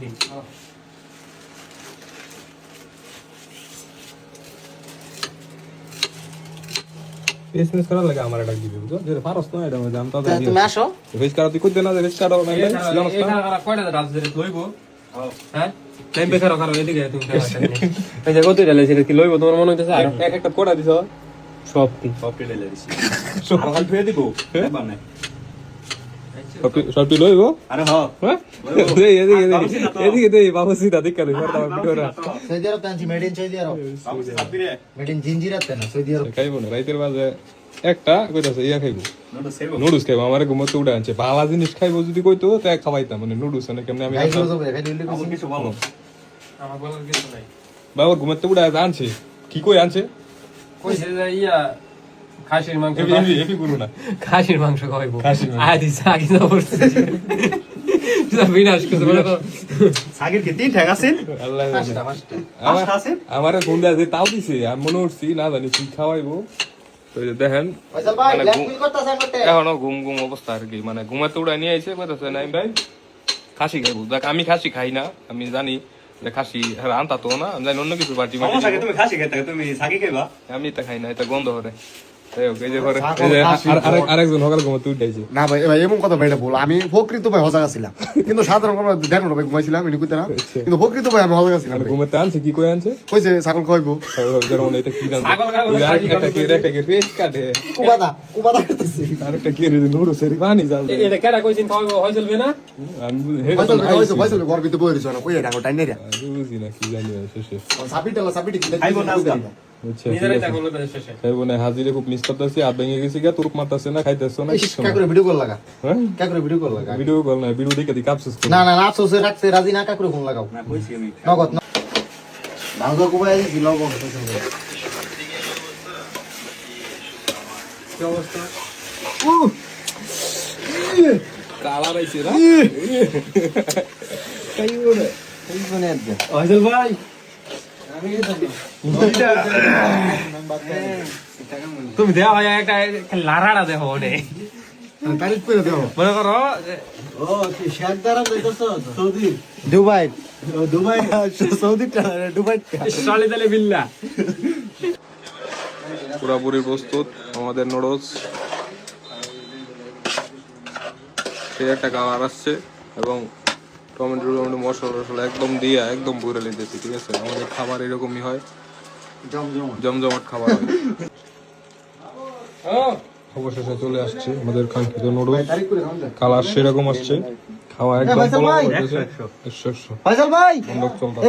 দিন বিজনেস করার লাগে আমার একটা দিবে বুঝছ যে পারস না এটা আমি তো তা তুমি আসো। ভেজ কাটা তুই কইতে না যে ভেজ কাটা না? জানোস কয়টা রাত ধরে লইব? হ্যাঁ। টাইম পে খারো খারো এদিকে তুমি এই যে কত ডালে সেটা কি লইব? তোমার মনে হইতেছে আর। এক একটা কোড়া দিছ? সব দিছি। দিব? একবার সব তুই লইব আরে হ হ্যাঁ? এই এদিকে এদিকে এদিকে দেই বাবু সিধা দিক করে মারতা ভিডিওরা সৌদি আরব টানছি মেড ইন সৌদি আরব বাবু সে হাত দিরে মেড ইন জিঞ্জিরাতে না সৌদি আরব খাইবো না রাইতের বাজে একটা কইতাছে ইয়া খাইবো। নুডলস খাইবো। আমার ঘুমোতে উড়ে আনছে। ভালো জিনিস খাইবো যদি কইতো তো এক খাওয়াইতাম মানে নুডলস মানে কেমনে আমি কিছু বলো আমার বলার কিছু নাই বাবার ঘুমোতে উড়ে আনছে। কি কই আনছে? কইছে যে ইয়া খাসির মাংস এপি এপি না। খাসির মাংস খাওয়াইবো। খাসির মাংস। আয় দিছে না পড়ছে। বিনাশ সাগির কি তিন ঠেক আছেন আল্লাহ আমার পাঁচটা আছে? আমারে ফোন দিয়ে তাও দিছে আমি মনে করছি না জানি কি খাওয়াইবো। তো দেখেন ভাই মানে ব্ল্যাক ঘুম- মিল করতেছেন করতে এখনও ঘুম ঘুম অবস্থা আর কি। মানে ঘুমাতে উড়াই নিয়ে আইছে কইতাছে নাইম ভাই খাসি খাইবো। দেখ আমি খাসি খাই না আমি জানি যে খাসি হ্যাঁ আনতা তো না আমি জানি অন্য কিছু পার্টি তুমি খাসি খেতে তুমি সাগি খাইবা? আমি এটা খাই না এটা গন্ধ করে। ঘরে। আর- আরেকজন সকালে ঘুমাতে উঠাইছে না ভাই ভাই এমন কথা ভাই এটা বল আমি প্রকৃত ভাই হজা ছিলাম কিন্তু সাধারণ কোনো দেড় ভাই ঘুমাইছিলাম এনে কইতে না। কিন্তু প্রকৃত ভাই আমি হজা ছিলাম ঘুমাতে আনছে কি কই আনছে? কইছে ছাগল খাইবো যেমন এটা কি খাসি একটা কি একটা কি ফেস কাটে। কুবাদা কুবাদা করতেছি। আরেকটা কি রে নুরু সেরি পানি জাল এটা কেডা কইছেন খাওয়াইবো হয় না? আমি বুঝি- হেটা তো ফয়সাল ভাই আইছি। ফয়সাল ভাই গর্বিত বই রইছ না কই এটা টাইম নেরিয়া বুঝি না কি জানি শেষে। সাবিটা সাবিটি খাইবো। আচ্ছা শেষে খাইবো না হাজিরে খুব মিস করতেছি আর ভেঙে গেছি গা তুরুক মারতেছে না খাইতেছো না কিছু কা না। করে ভিডিও কল লাগা। হ্যাঁ? কা ভিডিও কল লাগা। ভিডিও কল না ভিডিও দেখে দিকে আফসোস না না না আফসোসে রাখছে রাজি না কা ফোন লাগাও। না কইছি আমি। নগদ ন ভাঙা কুবাই আছে? বন্ধ কি অবস্থা? কালা রাইছে না? এই মানে আজকে হয়জল ভাই! তুমি হয় একটা একটা লারাড়া দেখো ওটে তারিখ করে দাও মনে করো ও শেখ দ্বারা Saudi Dubai. Dubai. Saudi Dubai চলে তালে বিল্লা। পুরাপুরি প্রস্তুত আমাদের নুডলস সেই একটা কালার আসছে এবং টমেটো টমেটো মশলা মশলা একদম দিয়ে একদম ভরে লিতেছি ঠিক আছে? আমাদের খাবার এরকমই হয়। জমজম জমজমাট খাবার হয়। ও অবশেষে চলে আসছে আমাদের কাঙ্ক্ষিত নুডলস। কালার সেরকম আসছে। খাওয়া একদম একশো একশো। চলতে